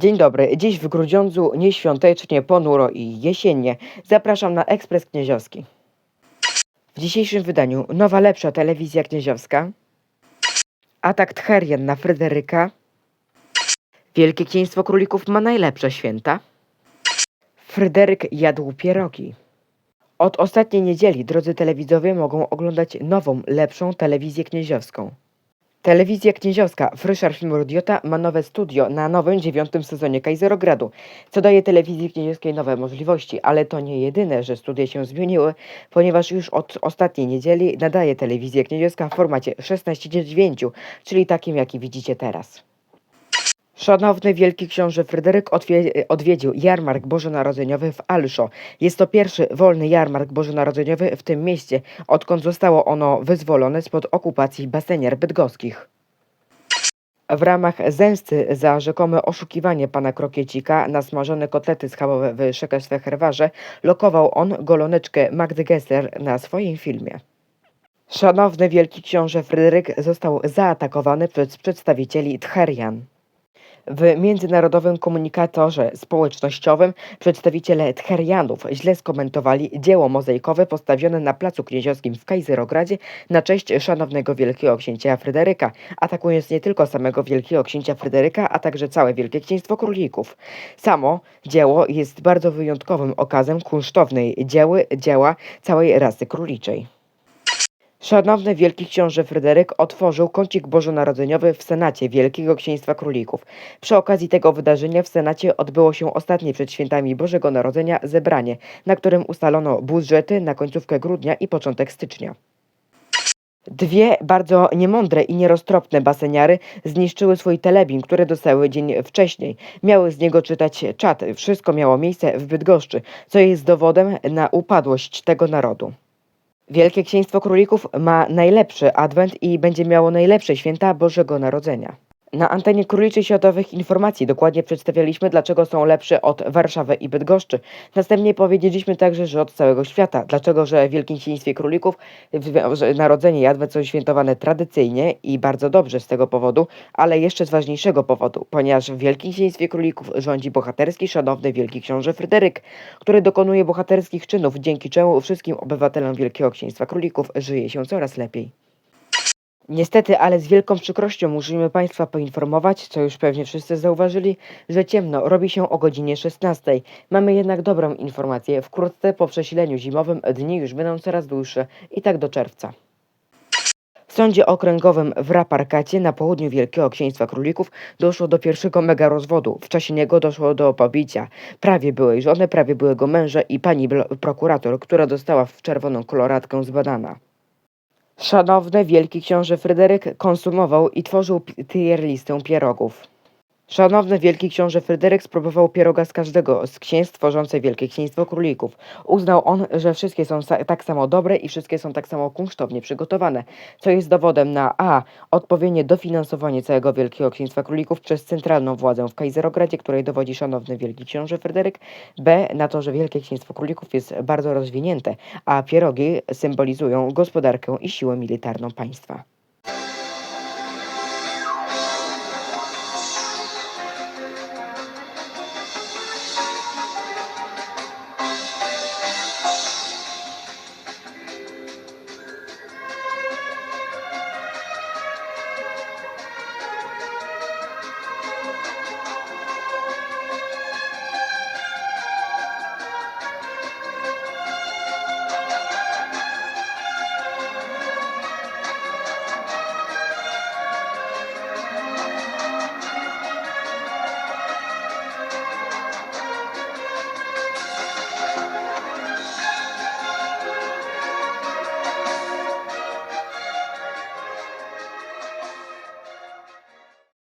Dzień dobry. Dziś w Grudziądzu nieświątecznie, ponuro i jesiennie. Zapraszam na Ekspres Knieziowski. W dzisiejszym wydaniu nowa, lepsza telewizja knieziowska. Atak Tcherien na Fryderyka. Wielkie Księstwo Królików ma najlepsze święta. Fryderyk jadł pierogi. Od ostatniej niedzieli drodzy telewizowie mogą oglądać nową, lepszą telewizję knieziowską. Telewizja Knieziowska Fryszar Filmorodiota ma nowe studio na nowym dziewiątym sezonie Kajzerogradu, co daje telewizji knieziowskiej nowe możliwości, ale to nie jedyne, że studia się zmieniły, ponieważ już od ostatniej niedzieli nadaje telewizja knieziowska w formacie 16:9, czyli takim jaki widzicie teraz. Szanowny Wielki Książę Fryderyk odwie- odwiedził jarmark bożonarodzeniowy w Alszo. Jest to pierwszy wolny jarmark bożonarodzeniowy w tym mieście, odkąd zostało ono wyzwolone spod okupacji baseniar bydgoskich. W ramach zemsty za rzekome oszukiwanie pana Krokiecika na smażone kotlety schabowe w Szekesweherwarze lokował on goloneczkę Magdy Gessler na swoim filmie. Szanowny Wielki Książę Fryderyk został zaatakowany przez przedstawicieli Tcherian. W międzynarodowym komunikatorze społecznościowym przedstawiciele Tcherianów źle skomentowali dzieło mozaikowe postawione na Placu Knieziowskim w Kajzerogradzie na cześć szanownego Wielkiego Księcia Fryderyka, atakując nie tylko samego Wielkiego Księcia Fryderyka, a także całe Wielkie Księstwo Królików. Samo dzieło jest bardzo wyjątkowym okazem kunsztownej dzieły, dzieła całej rasy króliczej. Szanowny Wielki Książę Fryderyk otworzył kącik bożonarodzeniowy w Senacie Wielkiego Księstwa Królików. Przy okazji tego wydarzenia w Senacie odbyło się ostatnie przed świętami Bożego Narodzenia zebranie, na którym ustalono budżety na końcówkę grudnia i początek stycznia. Dwie bardzo niemądre i nieroztropne baseniary zniszczyły swój telebin, który dostały dzień wcześniej. Miały z niego czytać czat. Wszystko miało miejsce w Bydgoszczy, co jest dowodem na upadłość tego narodu. Wielkie Księstwo Królików ma najlepszy adwent i będzie miało najlepsze święta Bożego Narodzenia. Na antenie Króliczej Światowych Informacji dokładnie przedstawialiśmy, dlaczego są lepsze od Warszawy i Bydgoszczy. Następnie powiedzieliśmy także, że od całego świata. Dlaczego, że w Wielkim Księstwie Królików Narodzenie i Adwent są świętowane tradycyjnie i bardzo dobrze z tego powodu, ale jeszcze z ważniejszego powodu, ponieważ w Wielkim Księstwie Królików rządzi bohaterski, szanowny Wielki Książę Fryderyk, który dokonuje bohaterskich czynów, dzięki czemu wszystkim obywatelom Wielkiego Księstwa Królików żyje się coraz lepiej. Niestety, ale z wielką przykrością musimy Państwa poinformować, co już pewnie wszyscy zauważyli, że ciemno robi się o godzinie 16. Mamy jednak dobrą informację. Wkrótce po przesileniu zimowym dni już będą coraz dłuższe i tak do czerwca. W sądzie okręgowym w Raparkacie na południu Wielkiego Księstwa Królików doszło do pierwszego mega rozwodu. W czasie niego doszło do pobicia prawie byłej żony, prawie byłego męża i pani prokurator, która dostała w czerwoną koloratkę zbadana. Szanowny Wielki Książę Fryderyk konsumował i tworzył tier listę pierogów. Szanowny Wielki Książę Fryderyk spróbował pieroga z każdego z księstw tworzących Wielkie Księstwo Królików. Uznał on, że wszystkie są tak samo dobre i wszystkie są tak samo kunsztownie przygotowane, co jest dowodem na a. odpowiednie dofinansowanie całego Wielkiego Księstwa Królików przez centralną władzę w Kajzerogradzie, której dowodzi szanowny Wielki Książę Fryderyk, b. na to, że Wielkie Księstwo Królików jest bardzo rozwinięte, a pierogi symbolizują gospodarkę i siłę militarną państwa.